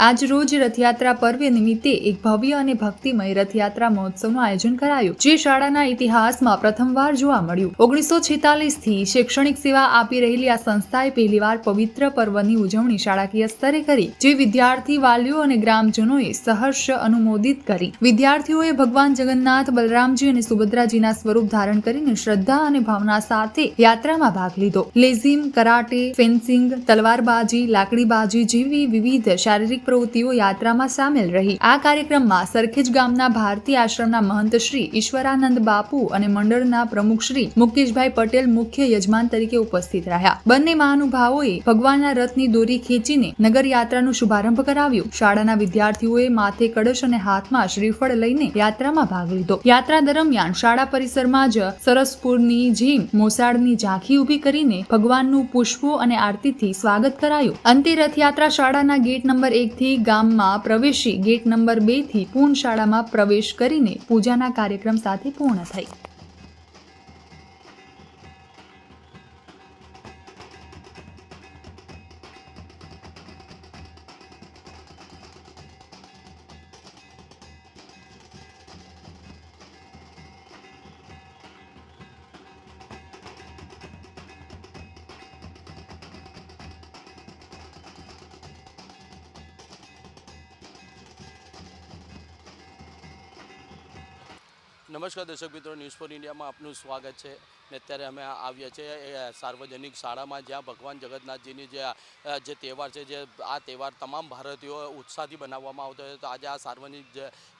આજ રોજ રથયાત્રા પર્વ નિમિત્તે એક ભવ્ય અને ભક્તિમય રથયાત્રા મહોત્સવનું આયોજન કરાયું, જે શાળાના ઇતિહાસમાં પ્રથમવાર જોવા મળ્યું. ઓગણીસો થી શૈક્ષણિક સેવા આપી રહેલી આ સંસ્થાએ પહેલીવાર પવિત્ર પર્વની ઉજવણી શાળાકીય સ્તરે કરી, જે વિદ્યાર્થી, વાલીઓ અને ગ્રામજનોએ સહર્ષ અનુમોદિત કરી. વિદ્યાર્થીઓએ ભગવાન જગન્નાથ, બલરામજી અને સુભદ્રાજીના સ્વરૂપ ધારણ કરીને શ્રદ્ધા અને ભાવના સાથે યાત્રામાં ભાગ લીધો. લેઝિમ, કરાટે, ફેન્સિંગ, તલવારબાજી, લાકડીબાજી જેવી વિવિધ શારીરિક પ્રવૃત્તિઓ યાત્રામાં સામેલ રહી. આ કાર્યક્રમમાં સરખેજ ગામના ભારતીય આશ્રમના મહંત શ્રી ઈશ્વરાનંદ બાપુ અને મંડળના પ્રમુખ શ્રી મુકેશભાઈ પટેલ મુખ્ય યજમાન તરીકે ઉપસ્થિત રહ્યા. બંને મહાનુભાવોએ ભગવાનના રથની દોરી ખેંચીને નગર યાત્રાનો શુભારંભ કરાવ્યો. શાળાના વિદ્યાર્થીઓએ માથે કળશ અને હાથમાં શ્રીફળ લઈને યાત્રામાં ભાગ લીધો. યાત્રા દરમિયાન શાળા પરિસરમાં જ સરસપુરની જીમ મોસાળની ઝાંખી ઊભી કરીને ભગવાનનું પુષ્પો અને આરતીથી સ્વાગત કરાયું. અંતે રથયાત્રા શાળાના ગેટ નંબર એક થી ગામમાં પ્રવેશી ગેટ નંબર બેથી પૂર્ણ શાળામાં પ્રવેશ કરીને પૂજાના કાર્યક્રમ સાથે પૂર્ણ થઈ. નમસ્કાર દર્શક મિત્રો ન્યૂઝ ફોર ઇન્ડિયામાં આપનું સ્વાગત છે ને અત્યારે અમે આવ્યા છીએ સાર્વજનિક શાળામાં જ્યાં ભગવાન જગન્નાથજીની જે તહેવાર છે, જે આ તહેવાર તમામ ભારતીયો ઉત્સાહથી બનાવવામાં આવતો હતો. તો આજે આ સાર્વજનિક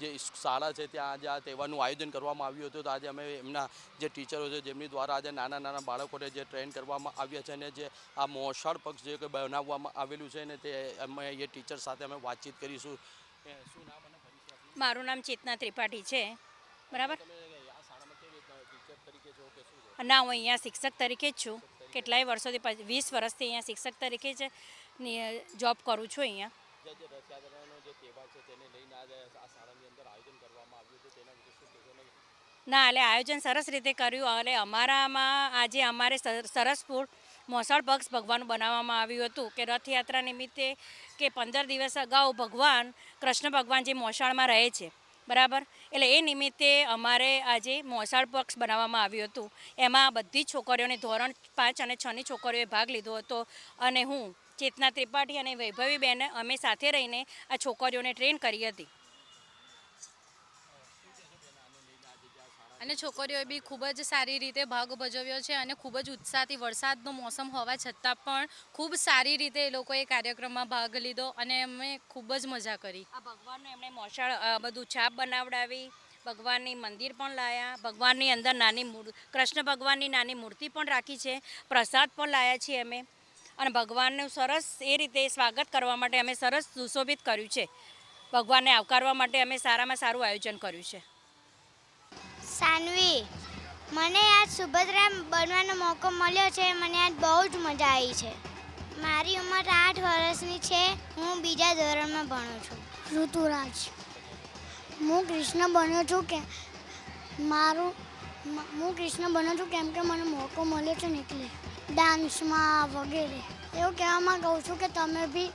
જે શાળા છે, ત્યાં આજે આ તહેવારનું આયોજન કરવામાં આવ્યું હતું. તો આજે અમે એમના જે ટીચરો છે, જેમની દ્વારા આજે નાના નાના બાળકોને જે ટ્રેન કરવામાં આવ્યા છે અને જે આ મોસાળ પક્ષ જે બનાવવામાં આવેલું છે ને તે અમે એ ટીચર સાથે અમે વાતચીત કરીશું. શું નામ મારું નામ ચેતના ત્રિપાઠી છે. બરાબર? ના હું અહીંયા શિક્ષક તરીકે જ છું. કેટલાય વર્ષોથી વીસ વર્ષથી અહીંયા શિક્ષક તરીકે જ જોબ કરું છું અહીંયા. ના એટલે આયોજન સરસ રીતે કર્યું. એટલે અમારામાં આજે અમારે સરસ સરસપુર મોસાળ પક્ષ ભગવાન બનાવવામાં આવ્યું હતું કે રથયાત્રા નિમિત્તે કે પંદર દિવસ અગાઉ ભગવાન કૃષ્ણ ભગવાન જે મોસાળમાં રહે છે. બરાબર? એટલે એ નિમિત્તે અમારે આજે મોસાળ પક્ષ બનાવવામાં આવ્યું હતું. એમાં બધી છોકરીઓને ધોરણ પાંચ અને છની છોકરીઓએ ભાગ લીધો હતો અને હું ચેતના ત્રિપાઠી અને વૈભવી બેને અમે સાથે રહીને આ છોકરીઓને ટ્રેન કરી હતી. અને છોકરીઓએ બી ખૂબ જ સારી રીતે ભાગ ભજવ્યો છે અને ખૂબ જ ઉત્સાહથી વરસાદનો મોસમ હોવા છતાં પણ ખૂબ સારી રીતે એ લોકોએ કાર્યક્રમમાં ભાગ લીધો અને અમે ખૂબ જ મજા કરી. આ ભગવાનનું એમણે મોસાળ બધું છાપ બનાવડાવી, ભગવાનની મંદિર પણ લાયા, ભગવાનની અંદર નાની કૃષ્ણ ભગવાનની નાની મૂર્તિ પણ રાખી છે, પ્રસાદ પણ લાયા છીએ અમે. અને ભગવાનનું સરસ એ રીતે સ્વાગત કરવા માટે અમે સરસ સુશોભિત કર્યું છે. ભગવાનને આવકારવા માટે અમે સારામાં સારું આયોજન કર્યું છે. સાનવી મને આજ સુભદ્રા બનવાનો મોકો મળ્યો છે મને આજ બહુ જ મજા આવી છે. મારી ઉંમર આઠ વર્ષની છે હું બીજા ધોરણમાં ભણું છું. ઋતુરાજ હું કૃષ્ણ બન્યો છું કે મારું હું કૃષ્ણ બન્યો છું કેમ કે મને મોકો મળ્યો છે નીકળે. ડાન્સમાં વગેરે. એવું કહેવામાં કહું છું કે તમે બી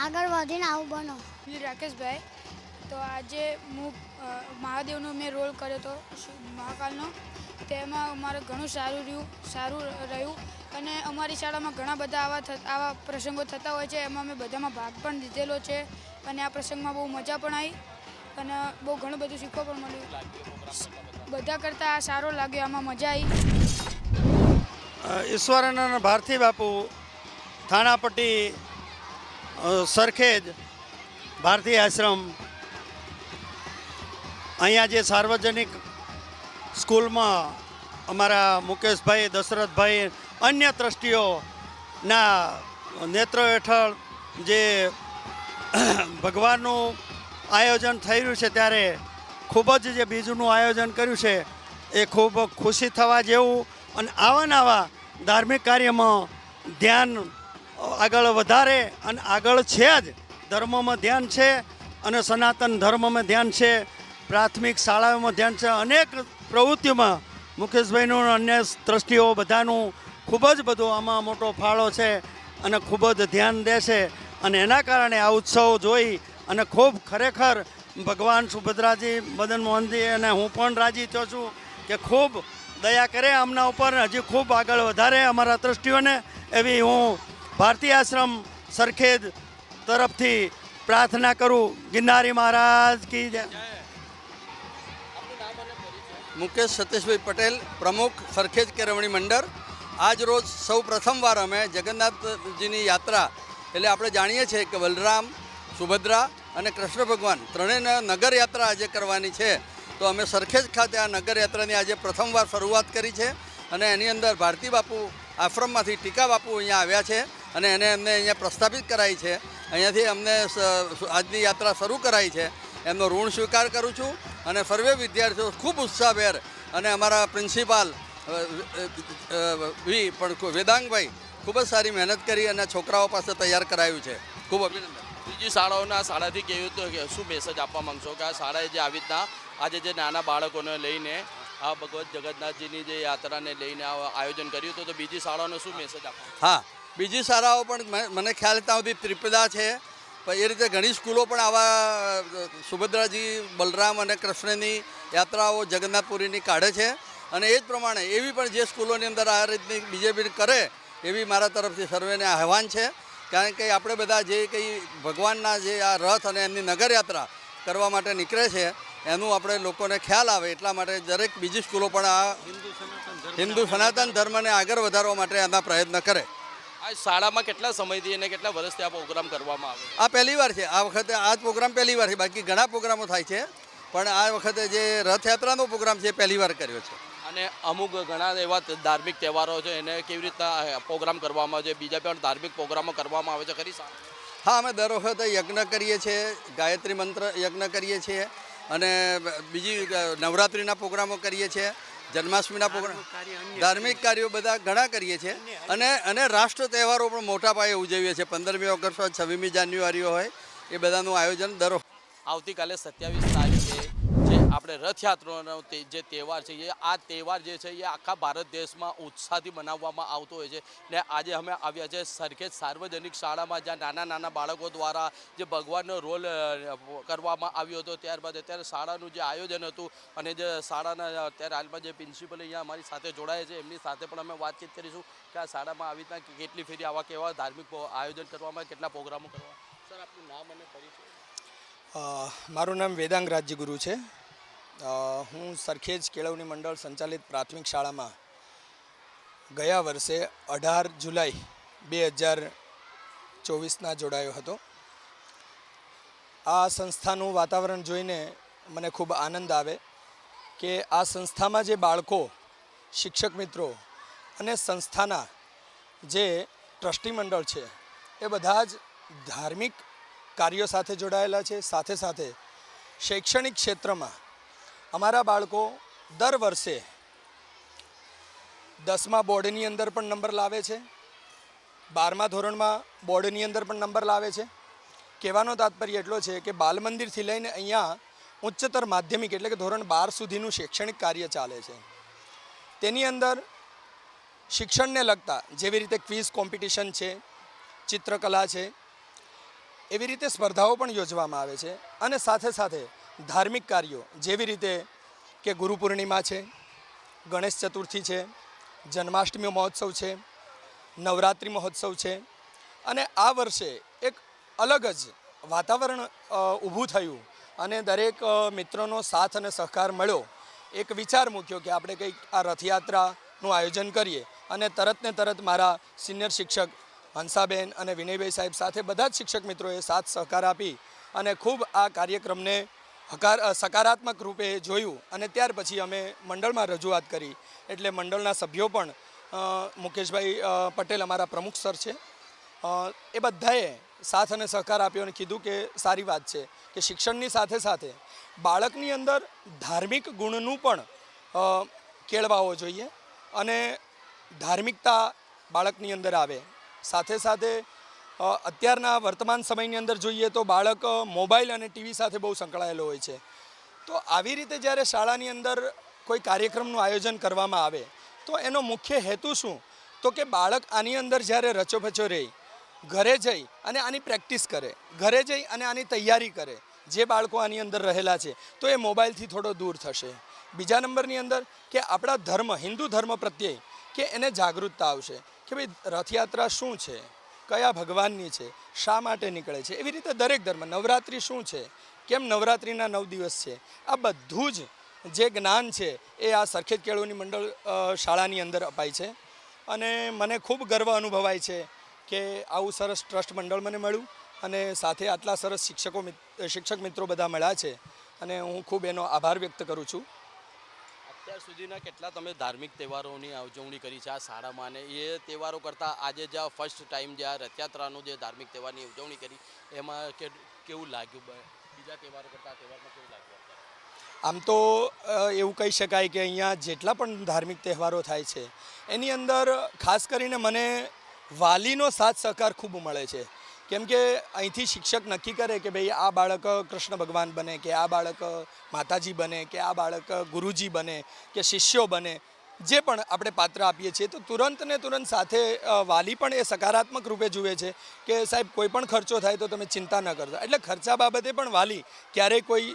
આગળ વધીને આવું બનો. રાકેશભાઈ તો આજે હું મહાદેવનો મેં રોલ કર્યો હતો મહાકાલનો. તેમાં અમારે ઘણું સારું રહ્યું સારું રહ્યું. અને અમારી શાળામાં ઘણા બધા આવા આવા પ્રસંગો થતા હોય છે, એમાં મેં બધામાં ભાગ પણ લીધેલો છે. અને આ પ્રસંગમાં બહુ મજા પણ આવી અને બહુ ઘણું બધું શીખવા પણ મળ્યું. બધા કરતાં આ સારો લાગ્યો, આમાં મજા આવી. ઈશ્વરાનંદ ભારતી બાપુ, થાણાપટ્ટી સરખેજ ભારતી આશ્રમ અહીંયા જે સાર્વજનિક સ્કૂલમાં અમારા મુકેશભાઈ, દશરથભાઈ, અન્ય ટ્રસ્ટીઓના નેત્રો હેઠળ જે ભગવાનનું આયોજન થઈ રહ્યું છે ત્યારે ખૂબ જ જે બીજનું આયોજન કર્યું છે એ ખૂબ ખુશી થવા જેવું અને આવા ને આવા ધાર્મિક કાર્યમાં ધ્યાન આગળ વધારે અને આગળ છે જ. ધર્મમાં ધ્યાન છે અને સનાતન ધર્મમાં ધ્યાન છે. પ્રાથમિક શાળાઓમાં ધ્યાન છે. અનેક પ્રવૃત્તિઓમાં મુકેશભાઈનું અન્ય દ્રષ્ટિઓ બધાનું ખૂબ જ બધો આમાં મોટો ફાળો છે અને ખૂબ જ ધ્યાન દેશે અને એના કારણે આ ઉત્સવ જોઈ અને ખૂબ ખરેખર ભગવાન સુભદ્રાજી, મદન મોહનજી અને હું પણ રાજી થયો છું કે ખૂબ દયા કરે આમના ઉપર. હજી ખૂબ આગળ વધારે અમારા દ્રષ્ટિઓને એવી હું ભારતીય આશ્રમ સરખેજ તરફથી પ્રાર્થના કરું. ગિરનારી મહારાજ કી જય. મુકેશ સતીશભાઈ પટેલ પ્રમુખ સરખેજ કેળવણી મંડળ. આજ રોજ સૌ પ્રથમવાર અમે જગન્નાથજીની યાત્રા, એટલે આપણે જાણીએ છીએ કે બલરામ, સુભદ્રા અને કૃષ્ણ ભગવાન ત્રણેયના નગરયાત્રા આજે કરવાની છે. તો અમે સરખેજ ખાતે આ નગર યાત્રાની આજે પ્રથમવાર શરૂઆત કરી છે અને એની અંદર ભારતી બાપુ આશ્રમમાંથી ટીકા બાપુ અહીંયા આવ્યા છે અને એને અમને અહીંયા પ્રસ્થાપિત કરાઈ છે. અહીંયાથી અમને આજની યાત્રા શરૂ કરાઈ છે. એમનો ઋણ સ્વીકાર કરું છું. અને સર્વે વિદ્યાર્થીઓ ખૂબ ઉત્સાહભેર. અને અમારા પ્રિન્સિપાલ વી પણ વેદાંગભાઈ ખૂબ જ સારી મહેનત કરી અને છોકરાઓ પાસે તૈયાર કરાયું છે. ખૂબ અભિનંદન. બીજી શાળાઓના શાળાથી કેવું તો કે શું મેસેજ આપવા માંગશો કે આ શાળાએ જે આવી રીતના આજે જે નાના બાળકોને લઈને આ ભગવત જગન્નાથજીની જે યાત્રાને લઈને આ આયોજન કર્યું હતું તો બીજી શાળાઓનો શું મેસેજ આપવા હા બીજી શાળાઓ પણ મને ખ્યાલ ત્યાં સુધી ત્રિપદા છે. એ રીતે ઘણી સ્કૂલો પણ આવા સુભદ્રાજી બલરામ અને કૃષ્ણની યાત્રાઓ જગન્નાથપુરીની કાઢે છે. અને એ જ પ્રમાણે એવી પણ જે સ્કૂલોની અંદર આ રીતની બીજેપી કરે એવી મારા તરફથી સર્વેને આહવાન છે. કારણ કે આપણે બધા જે કંઈ ભગવાનના જે આ રથ અને એમની નગરયાત્રા કરવા માટે નીકળે છે એનું આપણે લોકોને ખ્યાલ આવે. એટલા માટે દરેક બીજી સ્કૂલો પણ આ હિન્દુ સનાતન ધર્મને આગળ વધારવા માટે એના પ્રયત્ન કરે. આ શાળામાં કેટલા સમયથી અને કેટલા વર્ષથી આ પ્રોગ્રામ કરવામાં આવે? આ પહેલી વાર છે. આ વખતે આ જ પ્રોગ્રામ પહેલી વાર છે. બાકી ઘણા પ્રોગ્રામો થાય છે. પણ આ વખતે જે રથયાત્રાનો પ્રોગ્રામ છે એ પહેલી વાર કર્યો છે. અને અમુક ઘણા એવા ધાર્મિક તહેવારો છે. એને કેવી રીતના પ્રોગ્રામ કરવામાં આવે છે? બીજા પણ ધાર્મિક પ્રોગ્રામો કરવામાં આવે છે? ખરી હા અમે દર વખતે યજ્ઞ કરીએ છીએ. ગાયત્રી મંત્ર યજ્ઞ કરીએ છીએ. અને બીજી નવરાત્રિના પ્રોગ્રામો કરીએ છીએ. જન્માષ્ટમીના પ્રોગ્રામ. ધાર્મિક કાર્યો બધા ઘણા કરીએ છીએ. અને અને રાષ્ટ્ર તહેવારો પણ મોટા પાયે ઉજવીએ છીએ. પંદરમી ઓગસ્ટ હોય છવ્વીસમી જાન્યુઆરી હોય એ બધાનું આયોજન દર આવતીકાલે સત્યાવીસ તારીખે આપણે રથયાત્રાનો જે તહેવાર છે, એ આ તહેવાર જે છે, એ આખા ભારત દેશમાં ઉત્સાહથી મનાવવામાં આવતો હોય છે. ને આજે અમે આવ્યા છે સરખેજ સાર્વજનિક શાળામાં, જ્યાં નાના નાના બાળકો દ્વારા જે ભગવાનનો રોલ કરવામાં આવ્યો હતો. ત્યારબાદ અત્યારે શાળાનું જે આયોજન હતું અને જે શાળાના, અત્યારે હાલમાં જે પ્રિન્સિપલ અહીંયા અમારી સાથે જોડાયા છે, એમની સાથે પણ અમે વાતચીત કરીશું કે આ શાળામાં આવી રીતના કેટલી ફેરી, આવા કેવા ધાર્મિક આયોજન કરવામાં, કેટલા પ્રોગ્રામો કરવા સર, આપનું નામ અને પરિચય? મારું નામ વેદાંગ રાજ્યગુરુ છે. હું સરખેજ કેળવણી મંડળ સંચાલિત પ્રાથમિક શાળામાં ગયા વર્ષે અઢાર જુલાઈ બે હજાર ચોવીસના જોડાયો હતો. આ સંસ્થાનું વાતાવરણ જોઈને મને ખૂબ આનંદ આવે કે આ સંસ્થામાં જે બાળકો, શિક્ષક મિત્રો અને સંસ્થાના જે ટ્રસ્ટી મંડળ છે, એ બધા જ ધાર્મિક કાર્યો સાથે જોડાયેલા છે. સાથે સાથે શૈક્ષણિક ક્ષેત્રમાં અમારા બાળકો દર વર્ષે દસમા બોર્ડની અંદર પણ નંબર લાવે છે. બારમા ધોરણમાં બોર્ડની અંદર પણ નંબર લાવે છે. કહેવાનો તાત્પર્ય એટલો છે કે બાલ મંદિરથી લઈને અહીંયા ઉચ્ચતર માધ્યમિક એટલે કે ધોરણ બાર સુધીનું શૈક્ષણિક કાર્ય ચાલે છે. તેની અંદર શિક્ષણને લગતા જેવી રીતે ક્વિઝ કોમ્પિટિશન છે, ચિત્રકલા છે, એવી રીતે સ્પર્ધાઓ પણ યોજવામાં આવે છે અને સાથે સાથે ધાર્મિક કાર્યો જેવી રીતે કે ગુરુ પૂર્ણિમા છે, ગણેશ ચતુર્થી છે, જન્માષ્ટમી મહોત્સવ છે, નવરાત્રિ મહોત્સવ છે. અને આ વર્ષે એક અલગ જ વાતાવરણ ઊભું થયું અને દરેક મિત્રોનો સાથ અને સહકાર મળ્યો. એક વિચાર મૂક્યો કે આપણે કંઈક આ રથયાત્રાનું આયોજન કરીએ અને તરત ને તરત મારા સિનિયર શિક્ષક હંસાબેન અને વિનયભાઈ સાહેબ સાથે બધા જ શિક્ષક મિત્રોએ સાથ સહકાર આપી અને ખૂબ આ કાર્યક્રમને હકાર સકારાત્મક રૂપે જોયું અને ત્યાર પછી અમે મંડળમાં રજૂઆત કરી. એટલે મંડળના સભ્યો પણ મુકેશભાઈ પટેલ અમારા પ્રમુખ સર છે. એ બધાએ સાથ અને સહકાર આપ્યો અને કીધું કે સારી વાત છે કે શિક્ષણની સાથે સાથે બાળકની અંદર ધાર્મિક ગુણનું પણ કેળવાવો જોઈએ અને ધાર્મિકતા બાળકની અંદર આવે. સાથે સાથે અત્યારના વર્તમાન સમયની અંદર જોઈએ તો બાળક મોબાઈલ અને ટીવી સાથે બહુ સંકળાયેલો હોય છે. તો આવી રીતે જ્યારે શાળાની અંદર કોઈ કાર્યક્રમનું આયોજન કરવામાં આવે, તો એનો મુખ્ય હેતુ શું? તો કે બાળક આની અંદર જ્યારે રચોપચો રહે, ઘરે જઈ અને આની પ્રેક્ટિસ કરે, ઘરે જઈ અને આની તૈયારી કરે, જે બાળકો આની અંદર રહેલા છે, તો એ મોબાઈલથી થોડો દૂર થશે. બીજા નંબરની અંદર કે આપણા ધર્મ, હિન્દુ ધર્મ પ્રત્યે કે એને જાગૃતતા આવશે, કે ભાઈ રથયાત્રા શું છે? કયા ભગવાનની છે? શા માટે નીકળે છે? એવી રીતે દરેક ધર્મ. નવરાત્રિ શું છે? કેમ નવરાત્રિના નવ દિવસ છે? આ બધું જ જે જ્ઞાન છે એ આ સરખેજ કેળવણી મંડળ શાળાની અંદર અપાય છે. અને મને ખૂબ ગર્વ અનુભવાય છે કે આવું સરસ ટ્રસ્ટ મંડળ મને મળ્યું અને સાથે આટલા સરસ શિક્ષકો શિક્ષક મિત્રો બધા મળ્યા છે. અને હું ખૂબ એનો આભાર વ્યક્ત કરું છું. અત્યાર સુધીના કેટલા તમે ધાર્મિક તહેવારોની ઉજવણી કરી છે, આ શાળામાં અને એ તહેવારો કરતાં આજે જે ફર્સ્ટ ટાઈમ જે આ રથયાત્રાનો જે ધાર્મિક તહેવારની ઉજવણી કરી, એમાં કે, કેવું લાગ્યું? બીજા તહેવારો કરતાં તહેવારમાં કેવું લાગ્યું આમ તો એવું કહી શકાય કે અહીંયા જેટલા પણ ધાર્મિક તહેવારો થાય છે, એની અંદર ખાસ કરીને મને વાલીનો સાથ સહકાર ખૂબ મળે છે. કેમ કે અહીંથી શિક્ષક નક્કી કરે કે ભાઈ આ બાળક કૃષ્ણ ભગવાન બને કે આ બાળક માતાજી બને કે આ બાળક ગુરુજી બને કે શિષ્યો બને, જે પણ આપણે પાત્ર આપીએ છીએ, તો તુરંત ને તુરંત સાથે વાલી પણ એ સકારાત્મક રૂપે જુએ છે કે સાહેબ કોઈ પણ ખર્ચો થાય તો તમે ચિંતા ન કરતા. એટલે ખર્ચા બાબતે પણ વાલી ક્યારેય કોઈ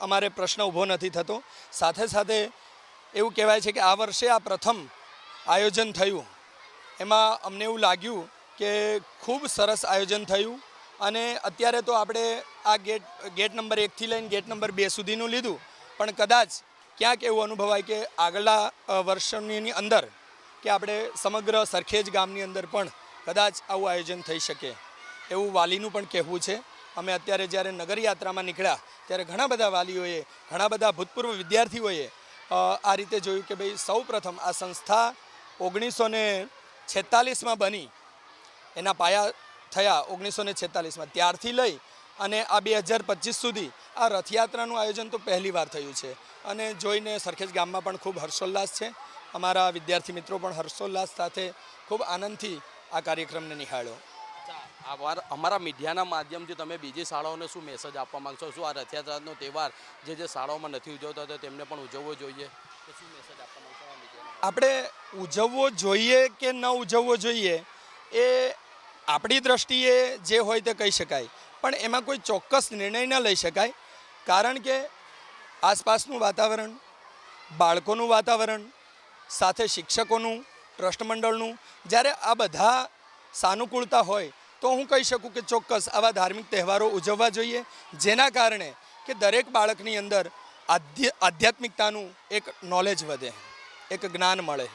અમારે પ્રશ્ન ઊભો નથી થતો. સાથે સાથે એવું કહેવાય છે કે આ વર્ષે આ પ્રથમ આયોજન થયું. એમાં અમને એવું લાગ્યું કે ખૂબ સરસ આયોજન થયું અને અત્યારે તો આપણે આ ગેટ ગેટ નંબર એકથી લઈને ગેટ નંબર બે સુધીનું લીધું. પણ કદાચ ક્યાંક એવું અનુભવાય કે આગલા વર્ષની અંદર કે આપણે સમગ્ર સરખેજ ગામની અંદર પણ કદાચ આવું આયોજન થઈ શકે. એવું વાલીનું પણ કહેવું છે. અમે અત્યારે જ્યારે નગરયાત્રામાં નીકળ્યા, ત્યારે ઘણા બધા વાલીઓએ, ઘણા બધા ભૂતપૂર્વ વિદ્યાર્થીઓએ આ રીતે જોયું કે ભાઈ સૌ પ્રથમ આ સંસ્થા ઓગણીસો ને છેતાલીસમાં બની એના પાયા થયા ઓગણીસો ને છેતાલીસમાં. ત્યારથી લઈ અને આ બે હજાર પચીસ સુધી આ રથયાત્રાનું આયોજન તો પહેલી વાર થયું છે. અને જોઈને સરખેજ ગામમાં પણ ખૂબ હર્ષોલ્લાસ છે. અમારા વિદ્યાર્થી મિત્રો પણ હર્ષોલ્લાસ સાથે ખૂબ આનંદથી આ કાર્યક્રમને નિહાળ્યો. અમારા મીડિયાના માધ્યમથી તમે બીજી શાળાઓને શું મેસેજ આપવા માગશો? શું આ રથયાત્રાનો તહેવાર જે જે શાળાઓમાં નથી ઉજવતો તો તેમને પણ ઉજવવો જોઈએ? શું મેસેજ આપવા આપણે ઉજવવો જોઈએ કે ન ઉજવવો જોઈએ એ આપણી દ્રષ્ટિએ જે હોય તે કહી શકાય. પણ એમાં કોઈ ચોક્કસ નિર્ણય ન લઈ શકાય. કારણ કે આસપાસનું વાતાવરણ, બાળકોનું વાતાવરણ, સાથે શિક્ષકોનું ટ્રસ્ટ મંડળનું જ્યારે આ બધા સાનુકૂળતા હોય, તો હું કહી શકું કે ચોક્કસ આવા ધાર્મિક તહેવારો ઉજવવા જોઈએ, જેના કારણે કે દરેક બાળકની અંદર આધ્ય, આધ્યાત્મિકતાનું એક નોલેજ વધે, એક જ્ઞાન મળે.